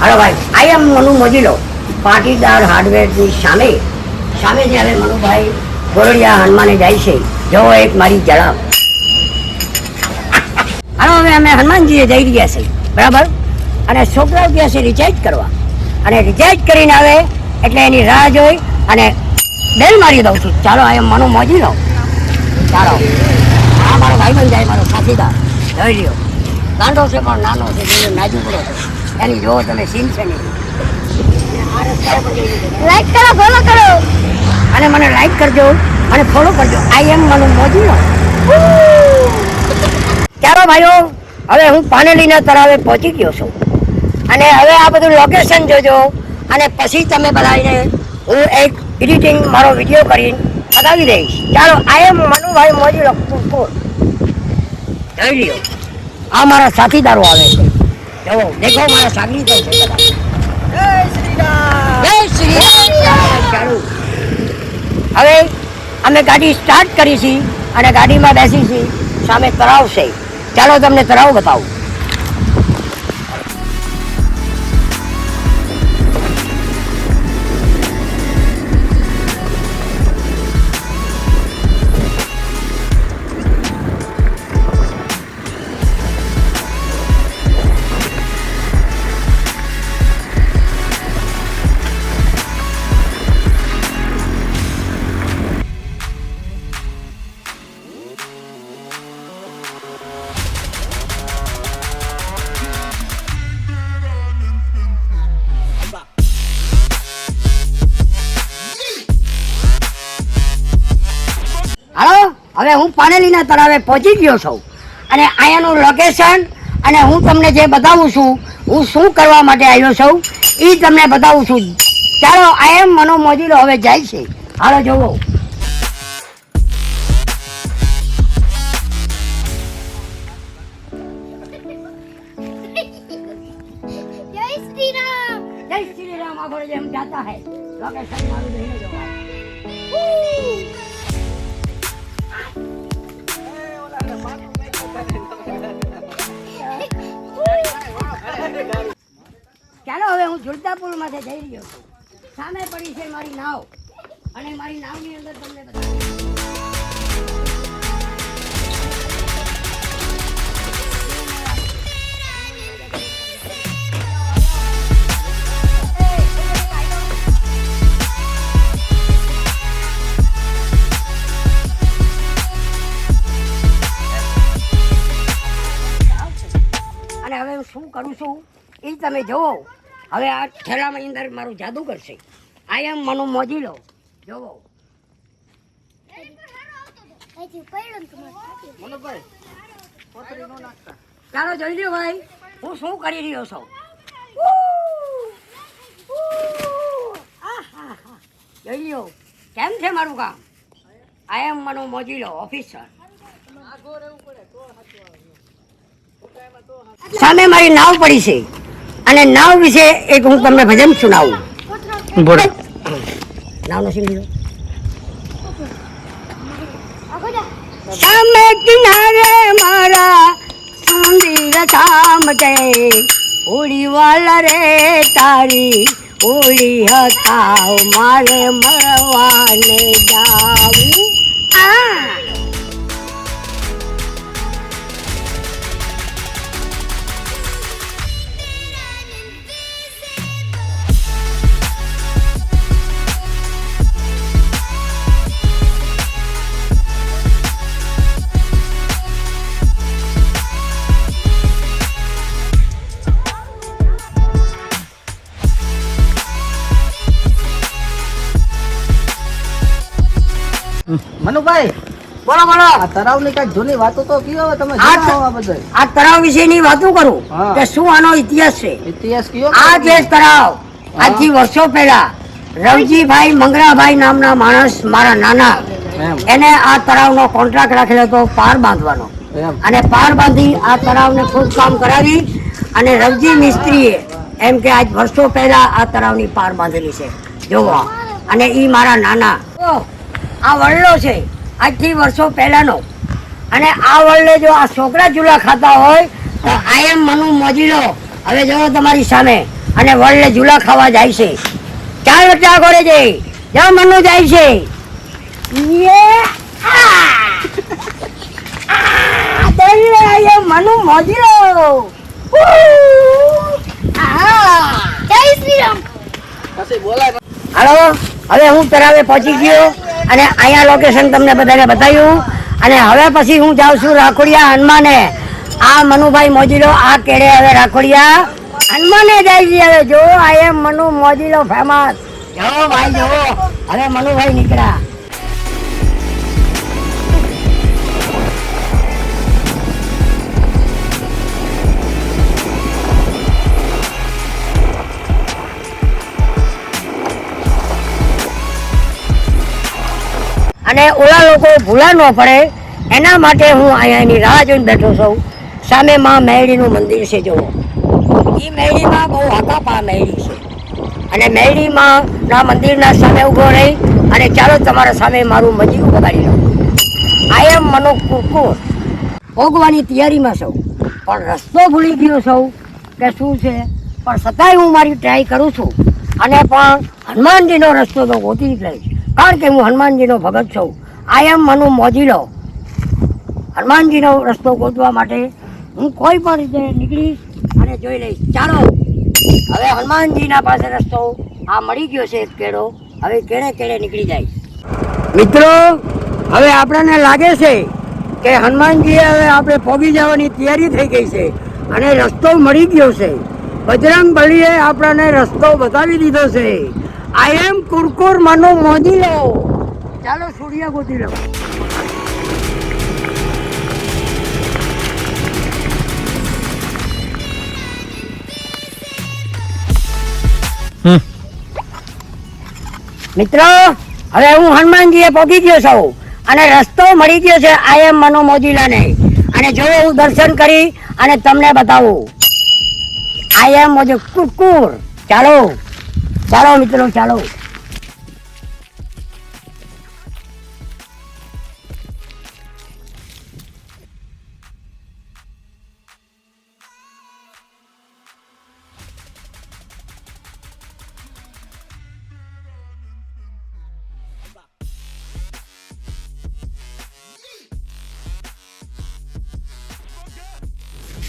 હાલો ભાઈ, આઈ એમ મનુ મોજીલો. પાટીદાર હાર્ડવેરની સામે. સામે જ્યારે મનુભાઈ ગોરડિયા હનુમાને જાય છે, જો એક મારી જળાવ હાલો, હવે અમે હનુમાનજીએ જઈ રહ્યા છે બરાબર? અને છોકરાઓ ગયા છે રિચાર્જ કરવા. અને રિચાર્જ કરીને આવે, એટલે એની રાહ જોઈ અને બેલ મારી દઉં છું. ચાલો આ એમ મનુ મોજી લો ચાલો. આ મારો બન જાય મારો સાથીદાર. જોઈ લ્યો. ગાંડો છે, પણ નાનો છે નાજુકડો છે. એની જોવો તમે સીન છે. લાઈક કરો ફોલો કરો. અને મને લાઈક કરજો અને ફોલો કરજો. આઈ એમ મનુ મોજી લો ચાલો ભાઈઓ હવે હું પાનેલીના તળાવે પહોંચી ગયો છું. અને હવે આ બધું લોકેશન જોજો. અને પછી તમે બધાને હું એક એડિટિંગ મારો વીડિયો કરીને બતાવી દઈશ. ચાલો આઈ એમ મનુભાઈ મોજી લખું જોઈ લ્યો. આ મારા સાથીદારો આવે છે. જુઓ. દેખો મારા સાગરીતો છે બધા જય શ્રી રામ. હવે અમે ગાડી સ્ટાર્ટ કરી છે અને ગાડીમાં બેસી છીએ સામે તળાવ છે. ચાલો તમને તળાવ બતાવું. હવે હું પાનેલીના તળાવે પહોંચી ગયો છું. અને અહીંયાનું લોકેશન અને હું તમને જે બતાવું છું હું શું કરવા માટે આવ્યો છું એ તમને બતાવું છું. ચાલો આઈ એમ મનો મોજીલો હવે જાય છે. હાલો જોવો. જય શ્રી રામ આગળ જેમ જાતા હૈ. લોકેશન મારું જોવા. ચાલો, હવે હું ઝુલતાપુરમાંથી જઈ રહ્યો છું. સામે પડી છે મારી નાવ. અને મારી નાવની અંદર તમને બતાવું કરું છું એ તમે જુઓ હવે આ ઠેલામાં અંદર મારું જાદુ કરશે આઈ એમ મનો મોજી લો જુઓ ચાલો જોઈ લો ભાઈ, હું શું કરી રહ્યો છું. જોઈ લો કેમ છે મારું કામ? આઈ એમ મનો મોજી લો ઓફિસર સામે મારી નાવ પડી છે. અને નાવ વિશે એક હું તમને ભજન સુનાવું. બોલો. નાવ નો સિંહ સામે કિનારે મારા સુંદર ચામટે ઓળી વાલા રે તારી હોળી હતા મારે મળવાને જાવું. આ મનુભાઈ બોલો બોલો. આ તળાવની કઈ જૂની વાતો તો કયો તમે આ જણાવો આ બધું વિશેની વાતો કરું કે શું આનો ઇતિહાસ છે? ઇતિહાસ કયો? આ જે તરાવ આજથી વર્ષો પહેલા રવજીભાઈ મંગરાભાઈ નામના માણસ મારા નાના એને આ તળાવનો કોન્ટ્રાક્ટ રાખેલો હતો પાર બાંધવાનો. અને પાર બાંધી આ તળાવને ખૂબ કામ કરાવી અને રવજી મિસ્ત્રીએ એમ કે આજ વર્ષો પહેલા આ તળાવની પાર બાંધેલી છે. જોવો. અને ઈ મારા નાના. આ વડલો છે. આજથી વર્ષો પહેલાનો. અને આ વડલે જો આ છોકરા ચૂલા ખાતા હોય તો આઈ એમ મનુ મોજીલો. હવે જો તમારી સામે. અને વડલે ઝૂલા ખાવા જાય છે. ચાર વચ્ચા કરે છે જ્યાં મનુ જાય છે. મનુ મોજીલો. હાલો હવે હું તરાવે પહોંચી ગયો. અને અહીંયા લોકેશન તમને બધાને બતાવ્યું. અને હવે પછી હું જાઉં છું રાખોડિયા હનુમાને. આ મનુભાઈ મોજીલો, આ કેડે હવે રાખોડિયા હનુમાને જાય છે હવે. જો, આ એમ મનુ મોજીલો ફેમસ જો ભાઈ જો હવે મનુભાઈ નીકળ્યા. અને ઓલા લોકો ભૂલા ન પડે. એના માટે હું અહીંયાની રાહ જોઈને બેઠો છું. સામે માં મેળીનું મંદિર છે, જુઓ. એ મેળીમાં બહુ હકાપા મેળી છે. અને મેળીમાં ના મંદિરના સામે ઊભો રહી અને ચાલો તમારા સામે મારું મજીવું બગાડી લઉં આઈ એમ મનો કુકુર ભોગવાની તૈયારીમાં છું. પણ રસ્તો ભૂલી ગયો છું કે શું છે? પણ છતાંય હું મારી ટ્રાય કરું છું. અને પણ હનુમાનજીનો રસ્તો તો ગોતી જ લઈશ. કારણ કે હું હનુમાનજીનો ભગત છું. આઈ એમ મનુ મોજીલો. હનુમાનજીનો રસ્તો ગોતવા માટે હું કોઈ પણ રીતે નીકળીશ અને જોઈ લઈશ. ચાલો, હવે હનુમાનજીના પાસે રસ્તો આ મળી ગયો છે કેળો. હવે કેળે કેળે નીકળી જાય. મિત્રો, હવે આપણને લાગે છે કે હનુમાનજીએ હવે આપણે પોગી જવાની તૈયારી થઈ ગઈ છે અને રસ્તો મળી ગયો છે. બજરંગ બલીએ આપણને રસ્તો બતાવી દીધો છે. આઈ એમ કુરકુર મનો મોજી લો ચાલો સૂર્ય ગોતી લો મિત્રો હવે હું હનુમાનજીએ પહોંચી ગયો છું અને રસ્તો મળી ગયો છે આઈ એમ મનો મોજીલાને અને જો હું દર્શન કરી અને તમને બતાવું. આઈ એમ મોદી કુકુર ચાલો. ચાલો મિત્રો ચાલો.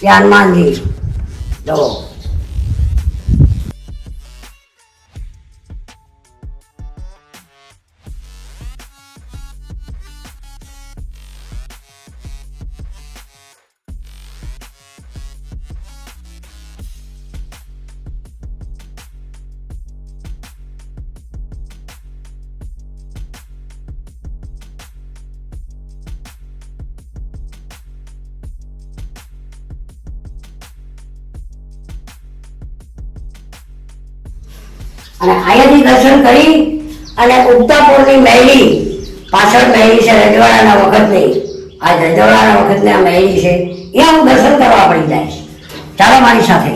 ધ્યાનમાં જી. દો અને અહીંયાથી દર્શન કરી અને ઉગતાપુરની મહેલી, પાછળ મહેલી છે, રજવાડાના વખતની. આ રજવાડાના વખતની આ મહેલી છે, એ હું દર્શન કરવા પડી જાય ચાલો મારી સાથે.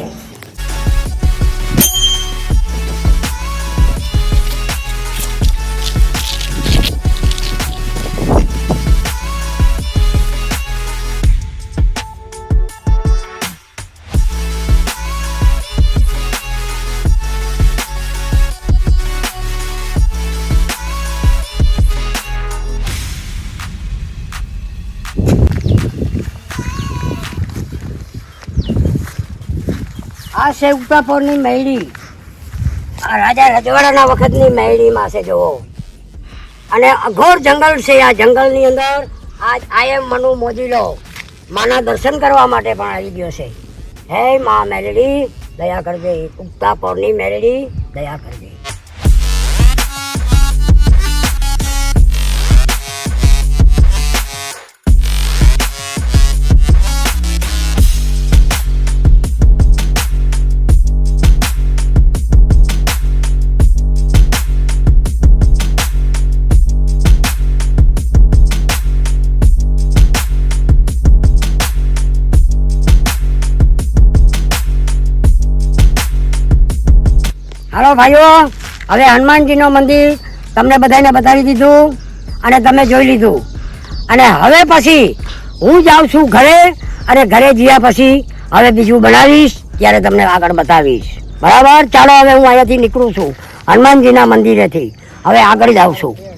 આ છે ઉગતાપુરની મહેડી આ રાજા રજવાડાના વખતની મહેલીમાં છે, જુઓ. અને અઘોર જંગલ છે આ જંગલની અંદર. આજ આયમ મનુ મોજીલો માના દર્શન કરવા માટે પણ આવી ગયો છે. હે મા મેલડી, દયા કરજે. ઉગતાપુરની મેલડી, દયા કરજે. ભાઈઓ, હવે હનુમાનજીનું મંદિર તમને બધાને બતાવી દીધું અને તમે જોઈ લીધું. અને હવે પછી હું જાઉં છું ઘરે અને ઘરે ગયા પછી હવે બીજું બનાવીશ, ત્યારે તમને આગળ બતાવીશ. બરાબર? ચાલો, હવે હું અહીંયાથી નીકળું છું હનુમાનજીના મંદિરેથી. હવે આગળ જાઉં છું.